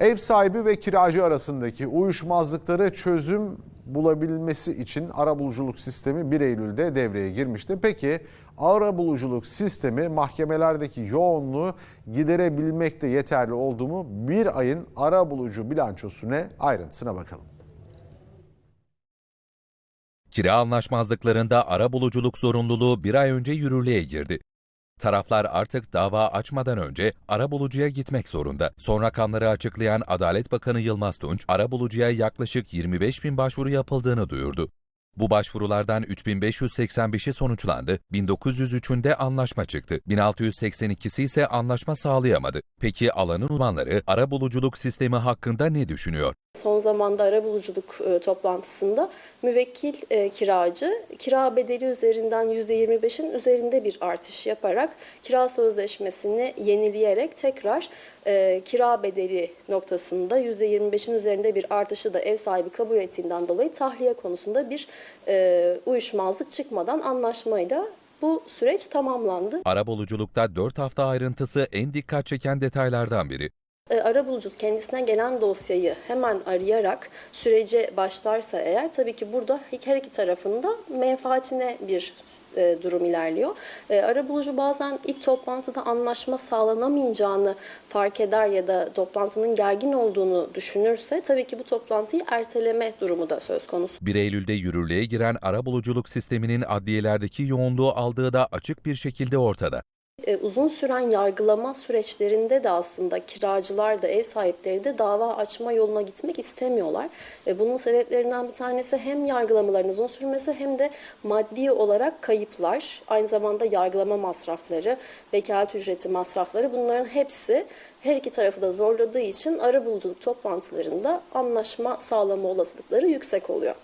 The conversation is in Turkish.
Ev sahibi ve kiracı arasındaki uyuşmazlıkları çözüm bulabilmesi için arabuluculuk sistemi 1 Eylül'de devreye girmişti. Peki arabuluculuk sistemi mahkemelerdeki yoğunluğu giderebilmekte yeterli oldu mu? Bir ayın arabulucu bilançosu ne? Ayrıntısına bakalım. Kira anlaşmazlıklarında arabuluculuk zorunluluğu bir ay önce yürürlüğe girdi. Taraflar artık dava açmadan önce arabulucuya gitmek zorunda. Son rakamları açıklayan Adalet Bakanı Yılmaz Tunç, arabulucuya yaklaşık 25 bin başvuru yapıldığını duyurdu. Bu başvurulardan 3585'i sonuçlandı, 1903'ünde anlaşma çıktı, 1682'si ise anlaşma sağlayamadı. Peki alanın uzmanları arabuluculuk sistemi hakkında ne düşünüyor? Son zamanda arabuluculuk e, toplantısında müvekkil e, kiracı kira bedeli üzerinden %25'in üzerinde bir artış yaparak kira sözleşmesini yenileyerek tekrar e, kira bedeli noktasında %25'in üzerinde bir artışı da ev sahibi kabul ettiğinden dolayı tahliye konusunda bir e, uyuşmazlık çıkmadan anlaşmayla bu süreç tamamlandı. Arabuluculukta 4 hafta ayrıntısı en dikkat çeken detaylardan biri. E, arabulucu kendisine gelen dosyayı hemen arayarak sürece başlarsa eğer tabii ki burada her iki tarafında menfaatine bir e, durum ilerliyor. E, arabulucu bazen ilk toplantıda anlaşma sağlanamayacağını fark eder ya da toplantının gergin olduğunu düşünürse tabii ki bu toplantıyı erteleme durumu da söz konusu. 1 Eylül'de yürürlüğe giren arabuluculuk sisteminin adliyelerdeki yoğunluğu aldığı da açık bir şekilde ortada. E, uzun süren yargılama süreçlerinde de aslında kiracılar da ev sahipleri de dava açma yoluna gitmek istemiyorlar. E, bunun sebeplerinden bir tanesi hem yargılamaların uzun sürmesi hem de maddi olarak kayıplar, aynı zamanda yargılama masrafları, vekalet ücreti masrafları bunların hepsi her iki tarafı da zorladığı için arabuluculuk toplantılarında anlaşma sağlama olasılıkları yüksek oluyor.